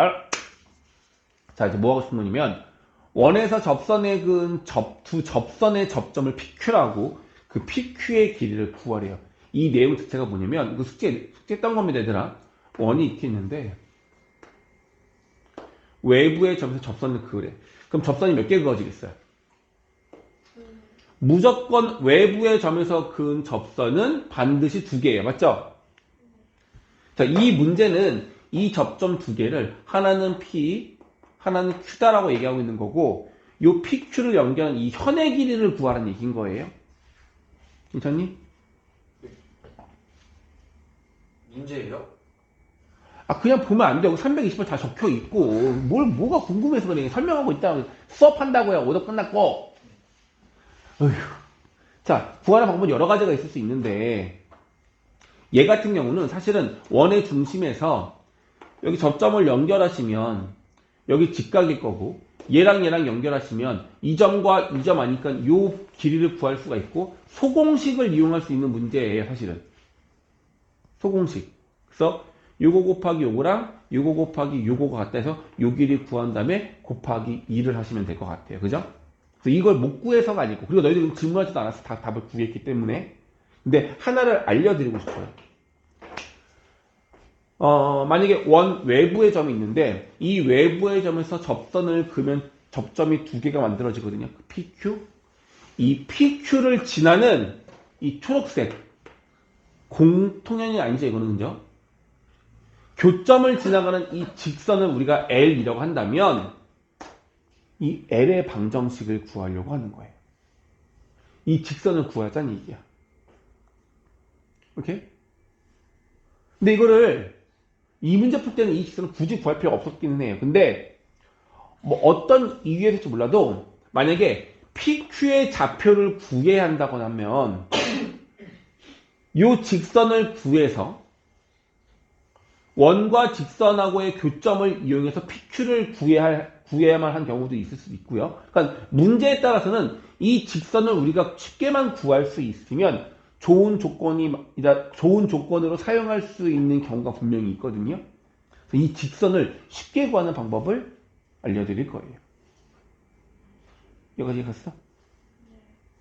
잘. 자, 이제 뭐 하고 싶은 거냐면, 원에서 접선의 근 접, 두 접선의 접점을 PQ라고 그 PQ의 길이를 구하래요. 이 내용 자체가 뭐냐면, 이거 숙제, 숙제 딴 겁니다, 얘들아. 원이 이렇게 있는데, 외부의 점에서 접선을 그으래. 그럼 접선이 몇 개 그어지겠어요? 무조건 외부의 점에서 그은 접선은 반드시 두 개예요. 맞죠? 자, 이 문제는 이 접점 두 개를 하나는 P, 하나는 Q다라고 얘기하고 있는 거고 요 PQ를 연결한 이 현의 길이를 구하라는 얘기인 거예요. 괜찮니? 문제예요? 아 그냥 보면 안 되고 320을 다 적혀 있고 뭘 뭐가 궁금해서 그래. 설명하고 있다. 수업한다고요. 오도 끝났고. 어휴. 자 구하는 방법은 여러 가지가 있을 수 있는데 얘 같은 경우는 사실은 원의 중심에서 여기 접점을 연결하시면 여기 직각일 거고 얘랑 얘랑 연결하시면 이 점과 이 점 아니까 요 길이를 구할 수가 있고 소공식을 이용할 수 있는 문제예요 사실은 소공식 그래서 요거 곱하기 요거랑 요거 곱하기 요거가 같다 해서 요 길이 구한 다음에 곱하기 2를 하시면 될 것 같아요. 그죠? 그래서 이걸 못 구해서가 아니고 그리고 너희들이 질문하지도 않아서 다 답을 구했기 때문에 근데 하나를 알려드리고 싶어요. 어, 만약에 원 외부의 점이 있는데 이 외부의 점에서 접선을 그으면 접점이 두 개가 만들어지거든요. PQ. 이 PQ를 지나는 이 초록색 공통연이 아니죠 이거는 그죠? 교점을 지나가는 이 직선을 우리가 L이라고 한다면 이 L의 방정식을 구하려고 하는 거예요. 이 직선을 구하자는 얘기야. 오케이? 근데 이거를 이 문제 풀 때는 이 직선을 굳이 구할 필요가 없었기는 해요. 근데 뭐 어떤 이유에 될지 몰라도 만약에 PQ의 좌표를 구해야 한다고 하면 이 직선을 구해서 원과 직선하고의 교점을 이용해서 PQ를 구해야, 할- 구해야만 한 경우도 있을 수 있고요. 그러니까 문제에 따라서는 이 직선을 우리가 쉽게만 구할 수 있으면 좋은 조건이 좋은 조건으로 사용할 수 있는 경우가 분명히 있거든요. 이 직선을 쉽게 구하는 방법을 알려드릴 거예요. 여기까지 갔어?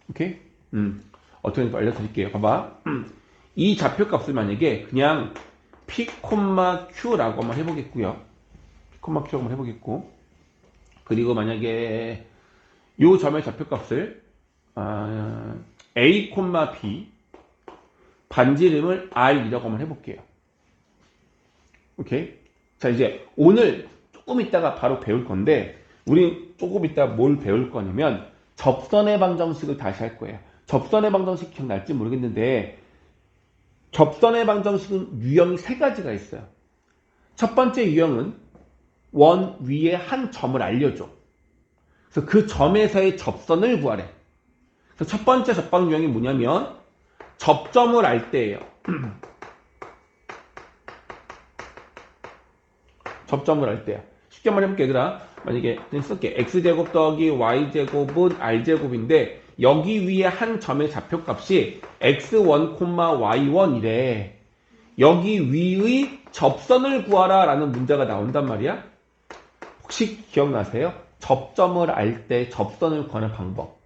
오케이? 음. 어떻게 알려드릴게요. 봐봐. 이 좌표값을 만약에 그냥 P, Q라고 한번 해보겠고요. P, Q라고 한번 해보겠고. 그리고 만약에 요 점의 좌표값을 아, A, B 반지 이름을 R이라고 한번 해볼게요. 오케이? 자 이제 오늘 조금 있다가 바로 배울 건데 우리 조금 있다 뭘 배울 거냐면 접선의 방정식을 다시 할 거예요. 접선의 방정식 기억날지 모르겠는데 접선의 방정식은 유형이 세 가지가 있어요. 첫 번째 유형은 원 위에 한 점을 알려줘. 그래서 그 점에서의 접선을 구하래. 그래서 첫 번째 접방 유형이 뭐냐면 접점을 알 때예요. 접점을 알 때야. 쉽게 말해볼게 얘들아. 만약에 그냥 쓸게. x제곱 더하기 y제곱은 r제곱인데 여기 위에 한 점의 좌표값이 x1, y1이래. 여기 위의 접선을 구하라 라는 문제가 나온단 말이야. 혹시 기억나세요? 접점을 알 때 접선을 구하는 방법.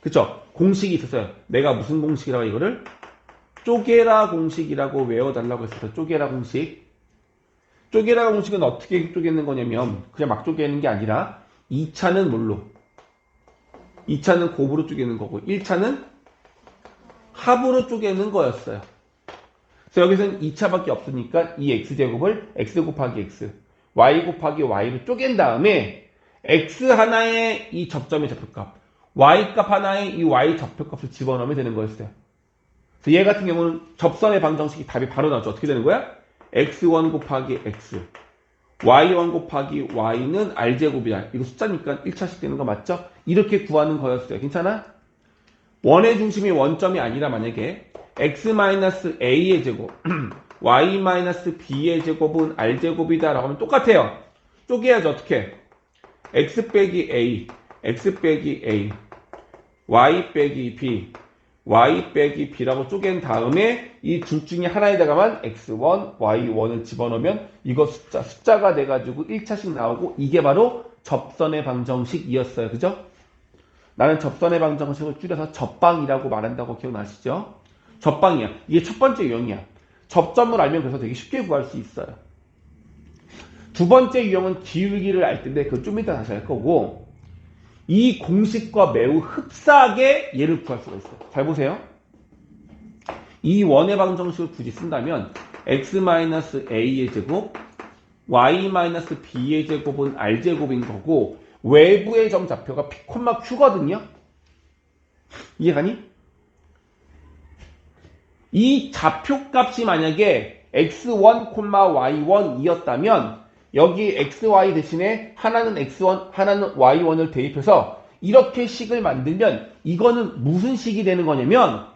그쵸? 공식이 있었어요. 내가 무슨 공식이라고 이거를? 쪼개라 공식이라고 외워달라고 했었어요. 쪼개라 공식. 쪼개라 공식은 어떻게 쪼개는 거냐면 그냥 막 쪼개는 게 아니라 2차는 뭘로? 2차는 곱으로 쪼개는 거고 1차는 합으로 쪼개는 거였어요. 그래서 여기서는 2차밖에 없으니까 이 x제곱을 x 곱하기 x, y 곱하기 y로 쪼갠 다음에 x 하나의 이 접점의 좌표값, y 값 하나의 이 y 좌표값을 집어넣으면 되는 거였어요. 그래서 얘 같은 경우는 접선의 방정식이 답이 바로 나오죠. 어떻게 되는 거야? x1 곱하기 x, y1 곱하기 y는 r제곱이야. 이거 숫자니까 1차식 되는 거 맞죠? 이렇게 구하는 거였어요. 괜찮아? 원의 중심이 원점이 아니라 만약에 x-a의 제곱, y-b의 제곱은 r제곱이다 라고 하면 똑같아요. 쪼개야죠. 어떻게? x 빼기 a, x 빼기 a, y 빼기 b, y 빼기 b라고 쪼갠 다음에 이 둘 중에 하나에다가만 x1, y1을 집어넣으면 이거 숫자, 숫자가 돼가지고 1차씩 나오고 이게 바로 접선의 방정식이었어요. 그죠? 나는 접선의 방정식을 줄여서 접방이라고 말한다고 기억나시죠? 접방이야. 이게 첫 번째 유형이야. 접점을 알면 그래서 되게 쉽게 구할 수 있어요. 두 번째 유형은 기울기를 알 텐데 그건 좀 이따 다시 할 거고 이 공식과 매우 흡사하게 얘를 구할 수가 있어요. 잘 보세요. 이 원의 방정식을 굳이 쓴다면 x-a의 제곱 y-b의 제곱은 r제곱인 거고 외부의 점 좌표가 p, q거든요. 이해가니? 이 좌표값이 만약에 x1, y1이었다면 여기 xy 대신에 하나는 x1, 하나는 y1을 대입해서 이렇게 식을 만들면 이거는 무슨 식이 되는 거냐면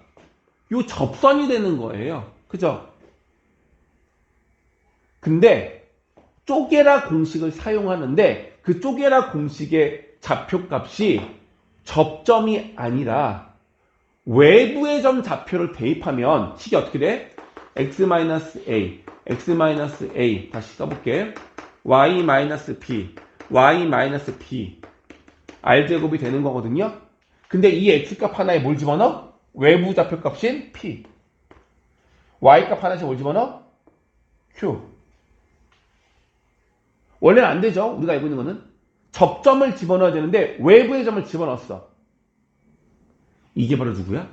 요 접선이 되는 거예요. 그죠? 근데 쪼개라 공식을 사용하는데 그 쪼개라 공식의 좌표값이 접점이 아니라 외부의 점 좌표를 대입하면 식이 어떻게 돼? x-a, x-a 다시 써볼게. Y-b, y-b r제곱이 되는 거거든요. 근데 이 x값 하나에 뭘 집어넣어? 외부 좌표값인 p. y값 하나씩 뭘 집어넣어? q. 원래는 안 되죠. 우리가 알고 있는 거는 접점을 집어넣어야 되는데 외부의 점을 집어넣었어. 이게 바로 누구야?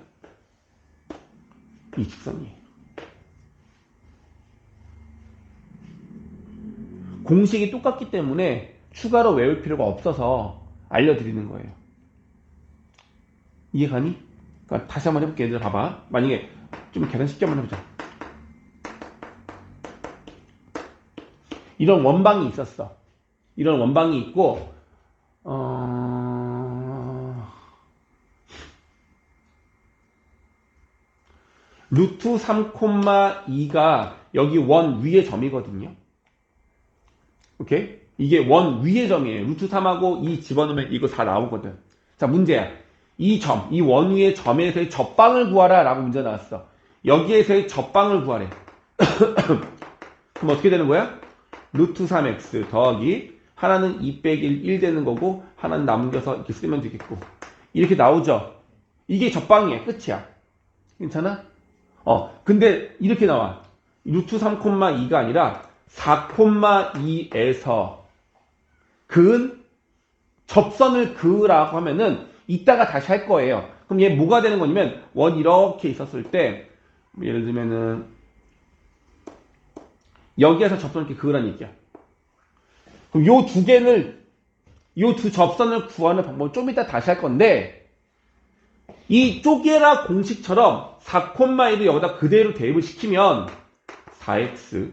이 직선이에요. 공식이 똑같기 때문에 추가로 외울 필요가 없어서 알려드리는 거예요. 이해가니? 그러니까 다시 한번 해볼게. 얘들 봐봐. 만약에 좀 계산 쉽게 한번 해보자. 이런 원방이 있었어. 이런 원방이 있고, 어... 루트 3,2가 여기 원 위의 점이거든요. 오케이? 이게 원 위의 점이에요. 루트 3하고 2 집어넣으면 이거 다 나오거든. 자, 문제야. 이 점, 이 원 위의 점에서의 접방을 구하라 라고 문제 나왔어. 여기에서의 접방을 구하래. 그럼 어떻게 되는 거야? 루트 3x 더하기 하나는 2 빼기 1, 1 되는 거고 하나는 남겨서 이렇게 쓰면 되겠고 이렇게 나오죠. 이게 접방이야. 끝이야. 괜찮아? 어, 근데 이렇게 나와. 루트 3,2가 아니라 4,2에서 그은 접선을 그으라고 하면은 이따가 다시 할 거예요. 그럼 얘 뭐가 되는 거냐면 원 이렇게 있었을 때 예를 들면은 여기에서 접선을 이렇게 그으라는 얘기야. 그럼 요 두 개를 요 두 접선을 구하는 방법을 좀 이따 다시 할 건데 이 쪼개라 공식처럼 4,1을 여기다 그대로 대입을 시키면 4x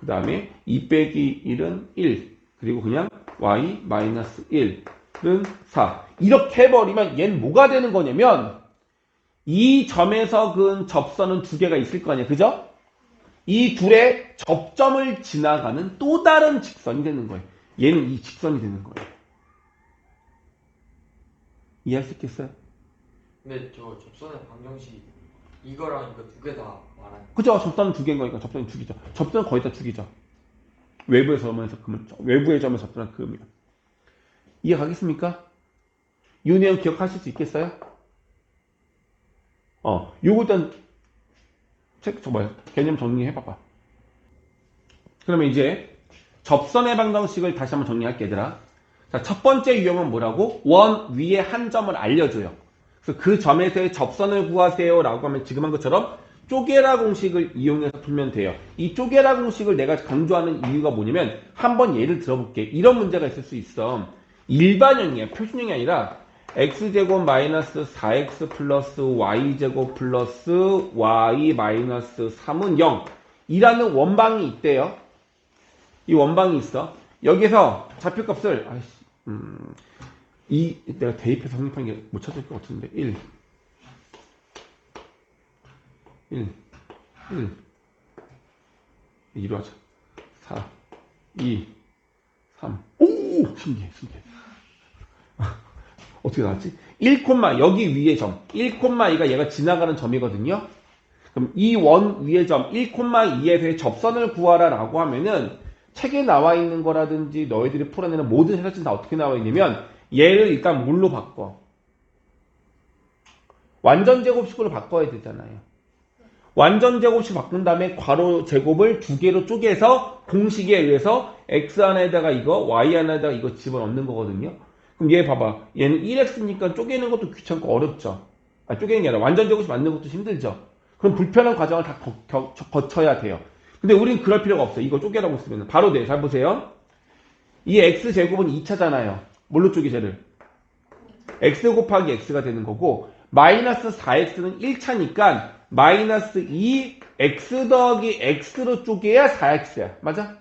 그 다음에 2 빼기 1은 1 그리고 그냥 y 마이너스 1은 4 이렇게 해버리면 얘는 뭐가 되는 거냐면 이 점에서 그 접선은 두 개가 있을 거 아니야. 그죠? 이 둘의 접점을 지나가는 또 다른 직선이 되는 거예요. 얘는 이 직선이 되는 거예요. 이해할 수 있겠어요? 근데 저 접선의 방정식 이거랑 이거 두 개 다 그죠? 접선은 두 개인 거니까 접선이 두 개죠. 접선은 거의 다 두 개죠. 외부의 점에서 금을, 외부의 점에서 접선한 금이요. 이해 가겠습니까? 이 내용 기억하실 수 있겠어요? 어, 요거 일단, 책, 저 뭐야, 개념 정리해 봐봐. 그러면 이제, 접선의 방정식을 다시 한번 정리할게, 얘들아. 자, 첫 번째 유형은 뭐라고? 원 위에 한 점을 알려줘요. 그래서 그 점에서의 접선을 구하세요 라고 하면 지금 한 것처럼 쪼개라 공식을 이용해서 풀면 돼요. 이 쪼개라 공식을 내가 강조하는 이유가 뭐냐면 한번 예를 들어볼게. 이런 문제가 있을 수 있어. 일반형이야. 표준형이 아니라 x제곱 마이너스 4x 플러스 y제곱 플러스 y 마이너스 3은 0 이라는 원방이 있대요. 이 원방이 있어. 여기서 좌표값을 아이씨, 음, 이 내가 대입해서 성립한 게 못 찾을 것 같은데 1 1 1 2로 하자 4 2 3 오! 신기해 신기해 어떻게 나왔지? 1, 여기 위에 점 1, 2가 얘가 지나가는 점이거든요. 그럼 이 원 위의 점 1, 2에서의 접선을 구하라 라고 하면은 책에 나와 있는 거라든지 너희들이 풀어내는 모든 해설진 다 어떻게 나와 있냐면 얘를 일단 뭘로 바꿔? 완전 제곱식으로 바꿔야 되잖아요. 완전 제곱식 바꾼 다음에 괄호 제곱을 두 개로 쪼개서 공식에 의해서 x 하나에다가 이거, y 하나에다가 이거 집어넣는 거거든요. 그럼 얘 봐봐. 얘는 1x니까 쪼개는 것도 귀찮고 어렵죠. 아, 쪼개는 게 아니라 완전 제곱식 만드는 것도 힘들죠. 그럼 불편한 과정을 다 거, 겨- 거쳐야 돼요. 근데 우린 그럴 필요가 없어. 이거 쪼개라고 쓰면 바로 돼. 잘 보세요. 이 x 제곱은 2차잖아요. 뭘로 쪼개 쟤를? x 곱하기 x가 되는 거고 마이너스 4x는 1차니까 마이너스 2 x 더하기 x로 쪼개야 4x야. 맞아?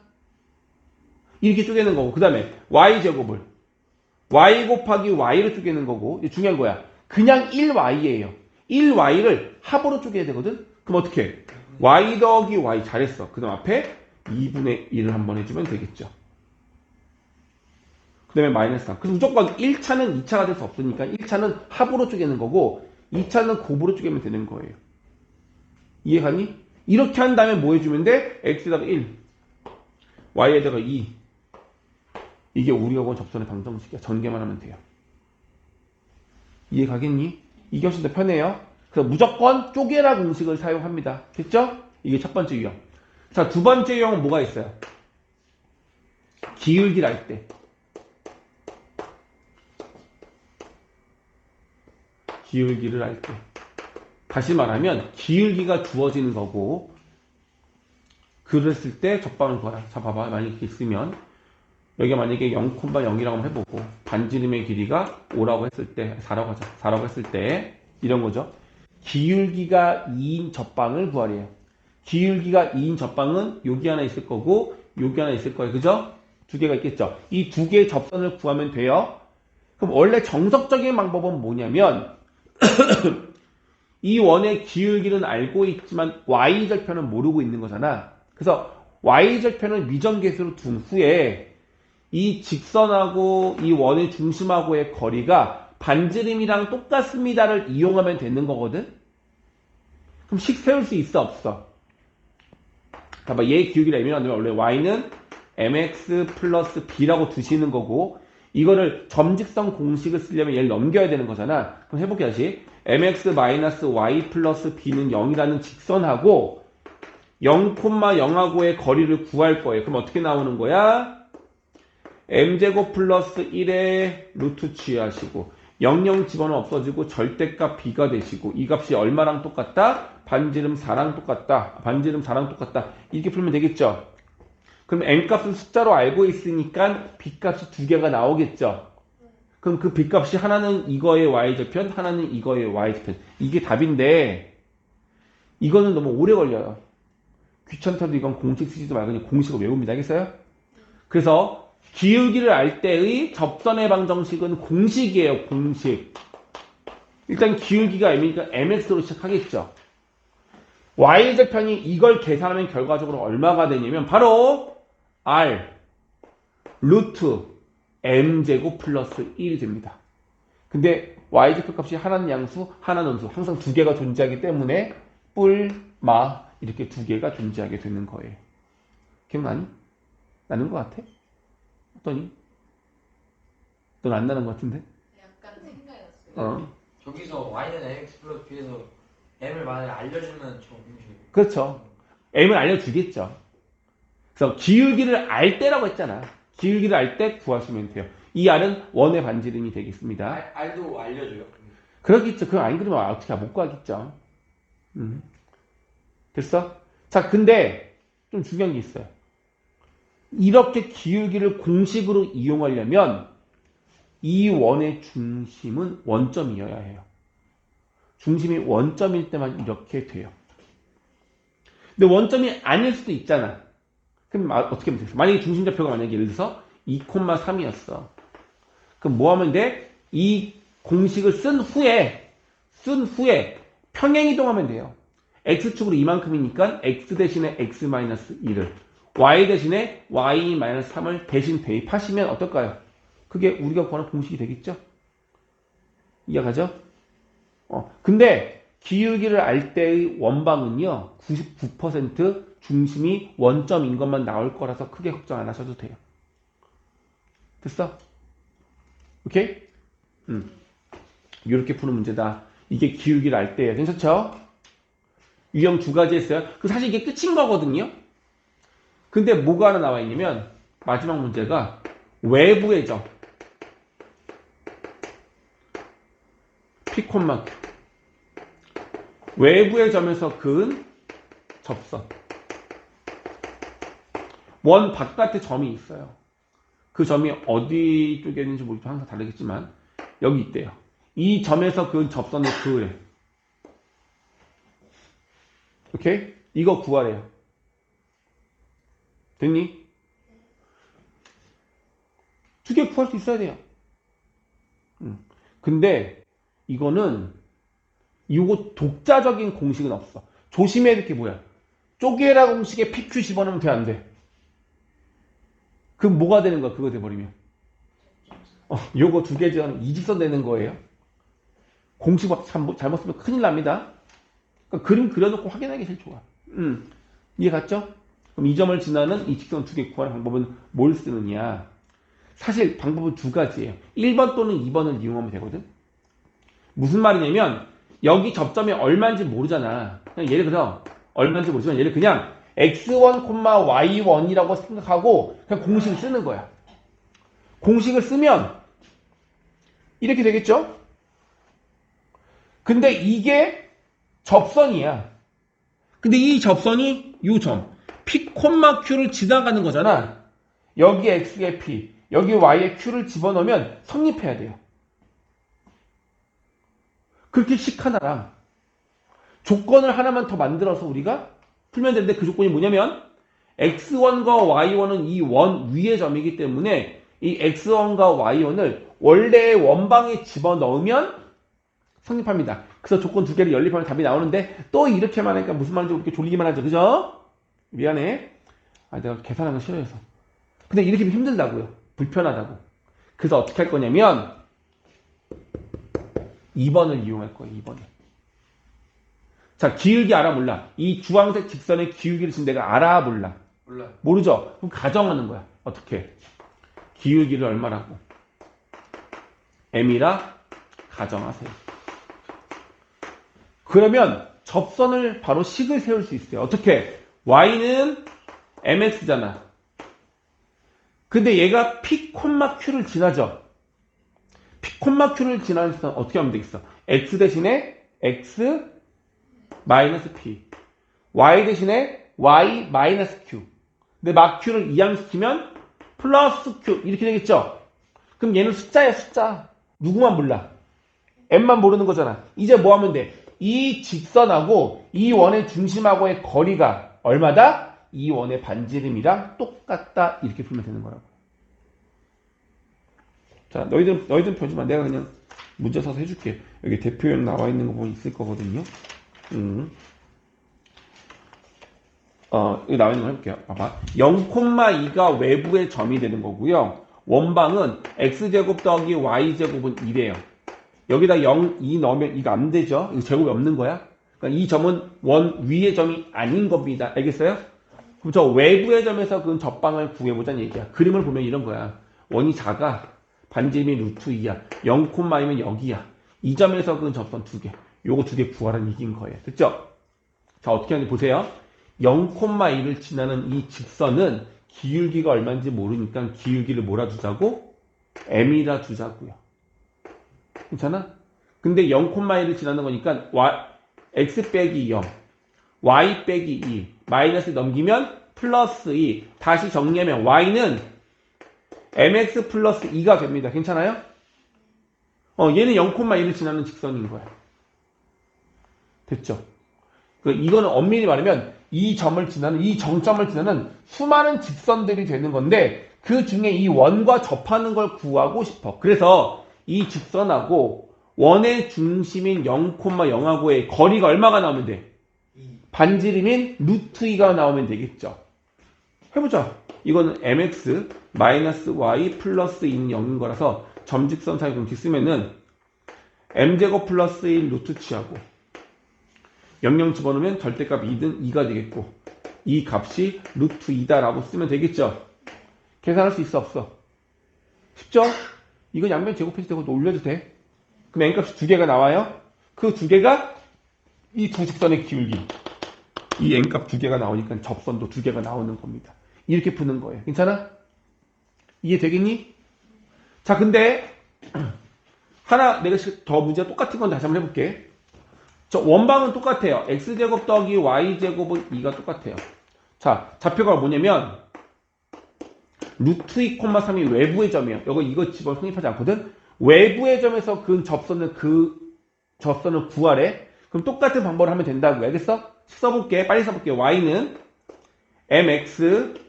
이렇게 쪼개는 거고 그 다음에 y 제곱을 y 곱하기 y로 쪼개는 거고 중요한 거야. 그냥 1y예요. 1y를 합으로 쪼개야 되거든? 그럼 어떻게 해? y 더하기 y 잘했어. 그 다음 앞에 2분의 1을 한번 해주면 되겠죠. 그 다음에 마이너스 3. 그래서 무조건 1차는 2차가 될 수 없으니까 1차는 합으로 쪼개는 거고 2차는 곱으로 쪼개면 되는 거예요. 이해가니? 이렇게 한 다음에 뭐 해주면 돼? x에다가 1, y에다가 2. 이게 우리가 본 접선의 방정식이야. 전개만 하면 돼요. 이해 가겠니? 이게 훨씬 더 편해요. 그래서 무조건 쪼개라 공식을 사용합니다. 됐죠? 이게 첫 번째 유형. 자, 두 번째 유형은 뭐가 있어요? 기울기를 할 때. 기울기를 할 때. 다시 말하면 기울기가 주어지는 거고 그랬을 때 적방을 구하라. 자 봐봐 만약에 이렇게 있으면 여기가 만약에 0,0이라고 한번 해보고 반지름의 길이가 5라고 했을 때 4라고 하자. 4라고 했을 때 이런 거죠. 기울기가 2인 접방을 구하래요. 기울기가 2인 접방은 여기 하나 있을 거고 여기 하나 있을 거예요. 그죠? 두 개가 있겠죠. 이 두 개의 접선을 구하면 돼요. 그럼 원래 정석적인 방법은 뭐냐면 이 원의 기울기는 알고 있지만 y절편은 모르고 있는 거잖아. 그래서 y절편을 미정계수로 둔 후에 이 직선하고 이 원의 중심하고의 거리가 반지름이랑 똑같습니다를 이용하면 되는 거거든? 그럼 식 세울 수 있어, 없어? 봐봐, 얘의 기울기를 애매하면 원래 y는 mx 플러스 b라고 두시는 거고 이거를 점직선 공식을 쓰려면 얘를 넘겨야 되는 거잖아. 그럼 해볼게 다시. mx 마이너스 y 플러스 b는 0이라는 직선하고 0,0하고의 거리를 구할 거예요. 그럼 어떻게 나오는 거야? m제곱 플러스 1의 루트 취하시고 00 집어넣어 없어지고 절대값 b가 되시고 이 값이 얼마랑 똑같다? 반지름 4랑 똑같다. 반지름 4랑 똑같다. 이렇게 풀면 되겠죠? 그럼 n값은 숫자로 알고 있으니까 b값이 두 개가 나오겠죠? 그럼 그 b값이 하나는 이거의 y절편, 하나는 이거의 y절편. 이게 답인데 이거는 너무 오래 걸려요. 귀찮다도 이건 공식 쓰지도 말고 그냥 공식을 외웁니다. 알겠어요? 그래서 기울기를 알 때의 접선의 방정식은 공식이에요. 공식. 일단 기울기가 m이니까 mx로 시작하겠죠. y절편이 이걸 계산하면 결과적으로 얼마가 되냐면 바로 r 루트 m제곱 플러스 1이 됩니다. 근데 y절편 값이 하나는 양수, 하나는 음수. 항상 두 개가 존재하기 때문에 뿔, 마 이렇게 두 개가 존재하게 되는 거예요. 기억나니? 나는 것 같아? 어떠니? 넌 안 나는 것 같은데? 약간 생각이 났어요. 어. 저기서 y는 mx 플러스 b에서 m을 만약에 알려주면 좀. 그렇죠. m을 알려주겠죠. 그래서 기울기를 알 때라고 했잖아. 기울기를 알 때 구하시면 돼요. 이 r은 원의 반지름이 되겠습니다. 알, 알도 알려줘요. 그러겠죠. 그럼 안 그러면 어떻게 못 구하겠죠. 음. 됐어? 자, 근데 좀 중요한 게 있어요. 이렇게 기울기를 공식으로 이용하려면 이 원의 중심은 원점이어야 해요. 중심이 원점일 때만 이렇게 돼요. 근데 원점이 아닐 수도 있잖아. 그럼 마- 어떻게 하면 되겠어? 만약에 중심 좌표가 만약에 예를 들어서 2,3이었어. 그럼 뭐 하면 돼? 이 공식을 쓴 후에 쓴 후에 평행 이동하면 돼요. x축으로 이만큼이니까 x 대신에 x-2를 y 대신에 y-3을 대신 대입하시면 어떨까요? 그게 우리가 구하는 공식이 되겠죠? 이해가죠? 어, 근데 기울기를 알 때의 원방은요, 99% 중심이 원점인 것만 나올 거라서 크게 걱정 안 하셔도 돼요. 됐어? 오케이? 음. 이렇게 푸는 문제다. 이게 기울기를 알 때예요. 괜찮죠? 유형 두 가지 했어요. 그 사실 이게 끝인 거거든요. 근데 뭐가 하나 나와 있냐면 마지막 문제가 외부의 점. 피콘마크. 외부의 점에서 그은 접선. 원 바깥에 점이 있어요. 그 점이 어디 쪽에 있는지 모르겠지만 항상 다르겠지만 여기 있대요. 이 점에서 그은 접선을 그으래. 오케이? 이거 구하래요. 됐니? 두 개 구할 수 있어야 돼요. 음. 근데 이거는 이거 독자적인 공식은 없어. 조심해야 될 게 뭐야? 쪼개라 공식에 PQ 집어넣으면 돼, 안 돼? 그럼 뭐가 되는 거야, 그거 돼버리면? 어, 요거 두 개 지어는 이직선 되는 거예요. 공식 잘못 쓰면 큰일 납니다. 그러니까 그림 그려놓고 확인하기 제일 좋아. 음, 이해 갔죠? 그럼 이 점을 지나는 이 직선 두 개 구하는 방법은 뭘 쓰느냐? 사실 방법은 두 가지예요. 1번 또는 2번을 이용하면 되거든. 무슨 말이냐면 여기 접점이 얼마인지 모르잖아. 그냥 예를 들어 얼마인지 모르지만 얘를 그냥 x1, y1이라고 생각하고 그냥 공식을 쓰는 거야. 공식을 쓰면 이렇게 되겠죠? 근데 이게 접선이야. 근데 이 접선이 이 점, P, Q를 지나가는 거잖아. 여기 X의 P, 여기 Y의 Q를 집어넣으면 성립해야 돼요. 그렇게 식 하나랑 조건을 하나만 더 만들어서 우리가 풀면 되는데 그 조건이 뭐냐면 x1과 y1은 이 원 위의 점이기 때문에 이 x1과 y1을 원래의 원방에 집어넣으면 성립합니다. 그래서 조건 두 개를 연립하면 답이 나오는데 또 이렇게만 하니까 무슨 말인지 모르게 졸리기만 하죠. 그죠? 미안해. 아, 내가 계산하는 거 싫어해서. 근데 이렇게 힘들다고요. 불편하다고. 그래서 어떻게 할 거냐면 2번을 이용할 거예요. 2번을. 자, 기울기 알아 몰라. 이 주황색 직선의 기울기를 지금 내가 알아 몰라. 몰라요. 모르죠? 그럼 가정하는 거야. 어떻게? 기울기를 얼마라고? m이라 가정하세요. 그러면 접선을 바로 식을 세울 수 있어요. 어떻게? y는 mx잖아. 근데 얘가 p, q를 지나죠. P, q를 지나면서 어떻게 하면 되겠어? x 대신에 x 마이너스 p, y 대신에 y 마이너스 q. 근데 막 q를 이항시키면 플러스 q 이렇게 되겠죠? 그럼 얘는 숫자야 숫자. 누구만 몰라? m만 모르는 거잖아. 이제 뭐 하면 돼? 이 직선하고 이 원의 중심하고의 거리가 얼마다? 이 원의 반지름이랑 똑같다. 이렇게 풀면 되는 거라고. 자, 너희들, 너희들 표지만 내가 그냥 문제 써서 해줄게. 여기 대표형 나와 있는 거 보면 있을 거거든요. 음. 어, 여기 나와 있는 거 해볼게요. 봐봐. 0,2가 외부의 점이 되는 거고요. 원방은 x제곱 더하기 y제곱은 2래요. 여기다 0, 2 넣으면 이거 안 되죠? 이거 제곱이 없는 거야? 그러니까 이 점은 원 위의 점이 아닌 겁니다. 알겠어요? 그럼 저 외부의 점에서 그 접방을 구해보자는 얘기야. 그림을 보면 이런 거야. 원이 작아. 반지름이 루트 2야. 0,2면 여기야. 이 점에서 그 접선 두 개. 요거 두개 구하라는 얘기인 거예요. 됐죠? 자, 어떻게 하는지 보세요. 0,1을 지나는 이 직선은 기울기가 얼마인지 모르니까 기울기를 몰아주자고 m이라 두자고요. 괜찮아? 근데 0,1을 지나는 거니까 x 빼기 0, y 빼기 2, 마이너스 넘기면 플러스 2. 다시 정리하면 y는 mx 플러스 2가 됩니다. 괜찮아요? 어, 얘는 0,1을 지나는 직선인 거야. 됐죠? 그 이거는 엄밀히 말하면 이 점을 지나는 이 정점을 지나는 수많은 직선들이 되는 건데 그 중에 이 원과 접하는 걸 구하고 싶어. 그래서 이 직선하고 원의 중심인 0,0하고의 거리가 얼마가 나오면 돼? 반지름인 루트 2가 나오면 되겠죠. 해보자. 이거는 mx 마이너스 y 플러스 2는 0인 거라서 점직선 사이 공식 쓰면은 m제곱 플러스 1 루트 취하고 00 집어넣으면 절대값 2든 2가 되겠고 이 값이 루트 2다라고 쓰면 되겠죠. 계산할 수 있어 없어? 쉽죠? 이건 양변 제곱해도 되고 올려도 돼. 그럼 n값이 두 개가 나와요. 그 두 개가 이 두 직선의 기울기. 이 n값 두 개가 나오니까 접선도 두 개가 나오는 겁니다. 이렇게 푸는 거예요. 괜찮아? 이해되겠니? 자, 근데 하나 내가 더 문제가 똑같은 건 다시 한번 해볼게. 저 원방은 똑같아요. x제곱 더하기 y제곱은 2가 똑같아요. 자, 좌표가 뭐냐면 루트 2, 3이 외부의 점이에요. 이거 이거 집어 성립하지 않거든. 외부의 점에서 그 접선을 그 접선을 구하래. 그럼 똑같은 방법을 하면 된다고. 알겠어? 써볼게. 빨리 써볼게. y는 mx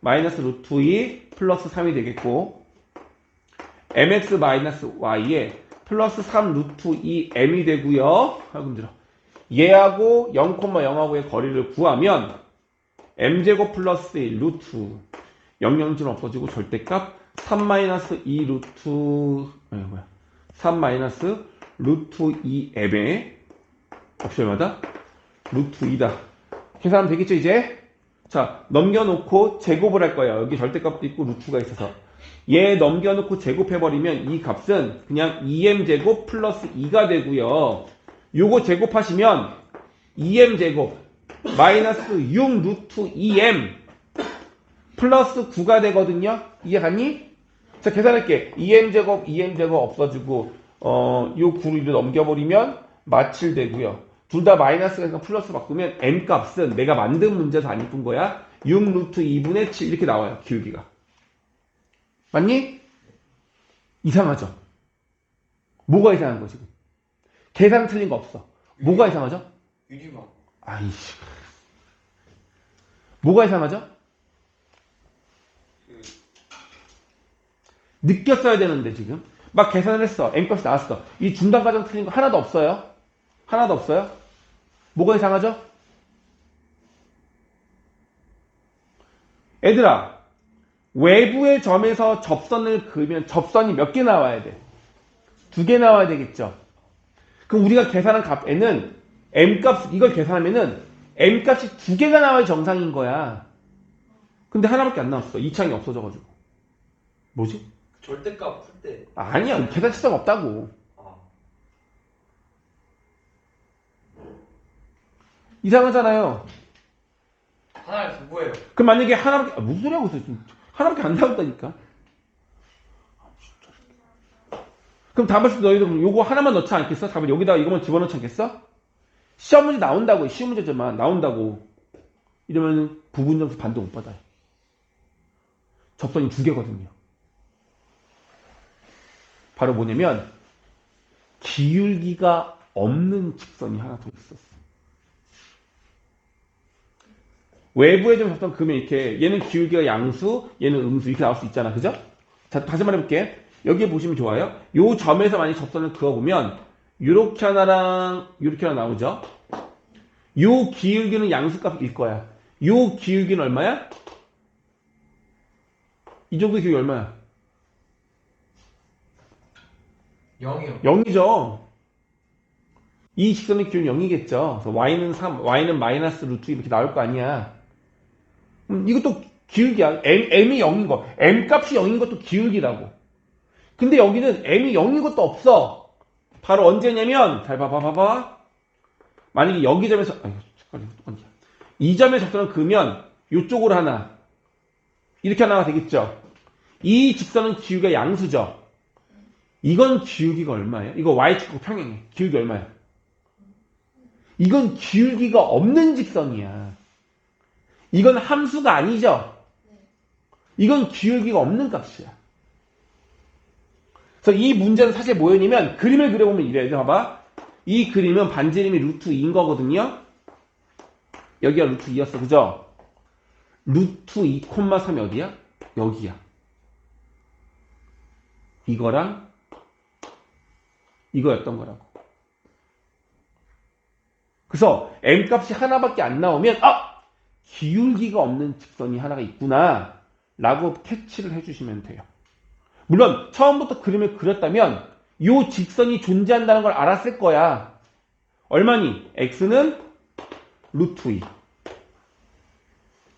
마이너스 루트 2 플러스 3이 되겠고 mx 마이너스 y에 플러스 3 루트 2 m이 되고요. 아이고 힘들어. 얘하고 0,0하고의 거리를 구하면 m제곱 플러스 1 루트 0,0는 없어지고 절대값 3 마이너스 2 루트 아니 뭐야 3 마이너스 루트 2m의 옵션마다 루트 2다. 계산하면 되겠죠 이제? 자 넘겨놓고 제곱을 할 거예요. 여기 절대값도 있고 루트가 있어서 얘 넘겨놓고 제곱해버리면 이 값은 그냥 2m제곱 플러스 2가 되고요. 요거 제곱하시면 2m제곱 마이너스 6 루트 2m 플러스 9가 되거든요. 이해 갔니? 자 계산할게. 2m제곱 2m제곱 없어지고 어, 요 9를 넘겨버리면 마칠 되고요. 둘 다 마이너스가 플러스 바꾸면 m 값은 내가 만든 문제에서 안 이쁜 거야. 6 루트 2분의 7 이렇게 나와요. 기울기가. 맞니? 이상하죠? 뭐가 이상한 거 지금? 계산 틀린 거 없어. 뭐가 이상하죠? 유리만. 아이씨. 뭐가 이상하죠? 느꼈어야 되는데 지금 막 계산을 했어. n값이 나왔어. 이 중단 과정 틀린 거 하나도 없어요. 하나도 없어요. 뭐가 이상하죠? 얘들아, 외부의 점에서 접선을 그으면 접선이 몇 개 나와야 돼? 두 개 나와야 되겠죠? 그럼 우리가 계산한 값에는 m값, 이걸 계산하면은 m값이 두 개가 나와야 정상인 거야. 근데 하나밖에 안 나왔어. 이 창이 없어져가지고. 뭐지? 절대값 풀 때. 아니야. 계산 치사가 없다고. 아. 이상하잖아요. 하나를 두 거예요. 그럼 만약에 하나밖에, 아, 무슨 소리 하고 있어. 지금. 하나밖에 안 나왔다니까. 그럼 답을 너희들 요거 하나만 넣지 않겠어? 답을 여기다 이거만 집어넣지 않겠어? 시험 문제 나온다고, 시험 문제지만 나온다고. 이러면 부분 점수 반도 못 받아요. 접선이 두 개거든요. 바로 뭐냐면, 기울기가 없는 직선이 하나 더 있었어. 외부에 좀 접선 그으면 이렇게 얘는 기울기가 양수, 얘는 음수 이렇게 나올 수 있잖아, 그죠? 자 다시 말해 볼게. 여기 보시면 좋아요. 요 점에서 만약 접선을 그어 보면 이렇게 하나랑 이렇게 하나 나오죠. 요 기울기는 양수값일 거야. 요 기울기는 얼마야? 이 정도 기울기 얼마야? 0이요. 0이죠. 이 직선의 기울기 0이겠죠. 그래서 y는 3, y는 마이너스 루트 이렇게 나올 거 아니야. 음, 이것도 기울기야. m, m이 0인 거. m 값이 0인 것도 기울기라고. 근데 여기는 m이 0인 것도 없어. 바로 언제냐면, 잘 봐봐, 봐봐. 만약에 여기 점에서, 색깔이 어디야. 이 점에 접선을 그으면, 이쪽으로 하나. 이렇게 하나가 되겠죠. 이 직선은 기울기가 양수죠. 이건 기울기가 얼마예요? 이거 y축구 평행해. 기울기 얼마야? 이건 기울기가 없는 직선이야. 이건 함수가 아니죠? 이건 기울기가 없는 값이야. 그래서 이 문제는 사실 뭐였냐면 그림을 그려보면 이래요. 봐봐. 이 그림은 반지름이 루트 2인 거거든요. 여기가 루트 2였어. 그죠? 루트 2,3이 어디야? 여기야. 이거랑 이거였던 거라고. 그래서 m값이 하나밖에 안 나오면 아! 기울기가 없는 직선이 하나가 있구나 라고 캐치를 해주시면 돼요. 물론 처음부터 그림을 그렸다면 요 직선이 존재한다는 걸 알았을 거야. 얼마니? x는 루트 2.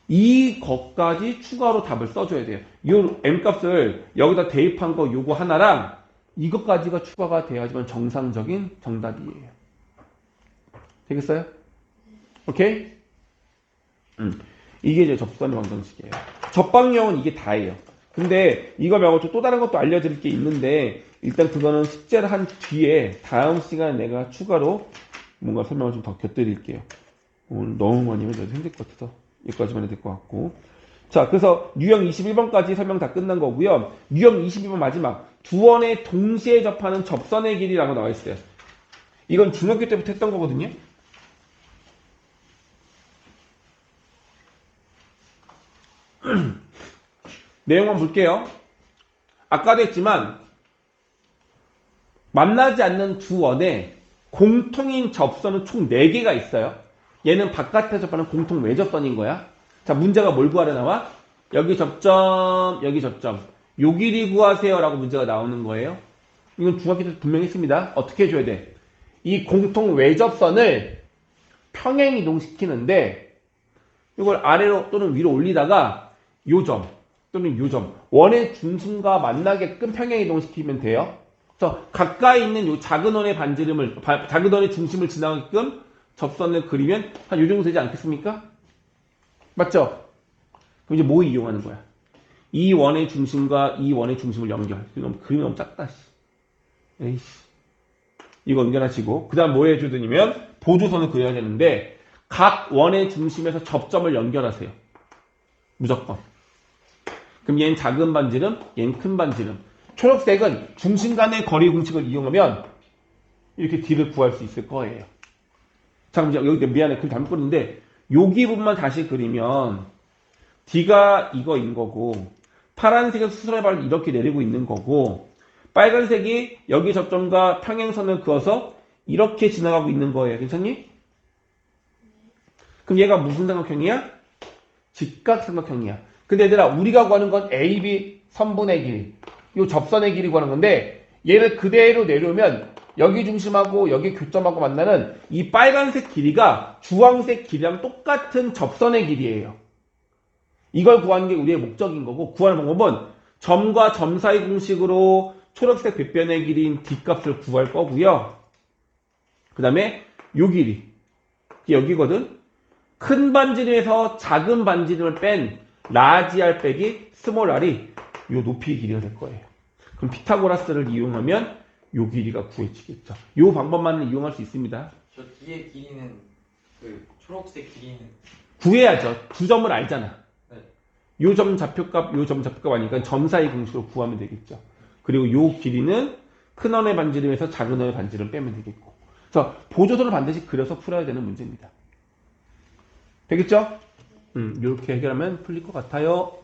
이 것까지 추가로 답을 써줘야 돼요. 요 m 값을 여기다 대입한 거 요거 하나랑 이것까지가 추가가 돼야지만 정상적인 정답이에요. 되겠어요? 오케이? 음. 이게 이제 접선의 방정식이에요. 접방형은 이게 다예요. 근데 이거 말고 또 다른 것도 알려드릴 게 있는데 일단 그거는 숙제를 한 뒤에 다음 시간에 내가 추가로 뭔가 설명을 좀 더 곁드릴게요. 오늘 너무 많이 저도 힘들 것 같아서 여기까지만 해야 될것 같고 자 그래서 유형 21번까지 설명 다 끝난 거고요. 유형 22번 마지막 두 원의 동시에 접하는 접선의 길이라고 나와 있어요. 이건 중학교 때부터 했던 거거든요. 내용만 볼게요. 아까도 했지만 만나지 않는 두 원에 공통인 접선은 총 4개가 있어요. 얘는 바깥에 접하는 공통 외접선인 거야. 자, 문제가 뭘 구하려 나와? 여기 접점, 여기 접점. 요 길이 구하세요 라고 문제가 나오는 거예요. 이건 중학교 때 분명히 했습니다. 어떻게 해줘야 돼? 이 공통 외접선을 평행 이동시키는데 이걸 아래로 또는 위로 올리다가 요점 또는 요점 원의 중심과 만나게끔 평행 이동시키면 돼요. 그래서 가까이 있는 요 작은 원의 반지름을 바- 작은 원의 중심을 지나가게끔 접선을 그리면 한 요 정도 되지 않겠습니까? 맞죠? 그럼 이제 뭐 이용하는 거야? 이 원의 중심과 이 원의 중심을 연결. 그럼 그림이 너무 작다. 씨. 에이씨. 이거 연결하시고 그 다음 뭐 해주더니면 보조선을 그려야 되는데 각 원의 중심에서 접점을 연결하세요. 무조건. 그럼 얘는 작은 반지름, 얘는 큰 반지름. 초록색은 중심 간의 거리 공식을 이용하면 이렇게 D를 구할 수 있을 거예요. 이제 여기 미안해. 글 잘못 그렸는데 여기 부분만 다시 그리면 D가 이거인 거고 파란색의 수선의 발을 이렇게 내리고 있는 거고 빨간색이 여기 접점과 평행선을 그어서 이렇게 지나가고 있는 거예요. 괜찮니? 그럼 얘가 무슨 삼각형이야? 직각삼각형이야. 근데 얘들아 우리가 구하는 건 AB 선분의 길이 이 접선의 길이 구하는 건데 얘를 그대로 내려오면 여기 중심하고 여기 교점하고 만나는 이 빨간색 길이가 주황색 길이랑 똑같은 접선의 길이에요. 이걸 구하는 게 우리의 목적인 거고 구하는 방법은 점과 점 사이 공식으로 초록색 빗변의 길이인 D값을 구할 거고요. 그 다음에 요 길이 여기거든. 큰 반지름에서 작은 반지름을 뺀 라지 R 빼기 스몰 R이 요 높이 길이가 될 거예요. 그럼 피타고라스를 이용하면 요 길이가 구해지겠죠. 요 방법만은 이용할 수 있습니다. 저 뒤에 길이는 그 초록색 길이는 구해야죠. 두 점을 알잖아. 네. 요점 좌표값, 요 점 좌표값 아니까 점 사이 공식으로 구하면 되겠죠. 그리고 요 길이는 큰 원의 반지름에서 작은 원의 반지름 빼면 되겠고. 그래서 보조선을 반드시 그려서 풀어야 되는 문제입니다. 되겠죠? 음, 이렇게 해결하면 풀릴 것 같아요.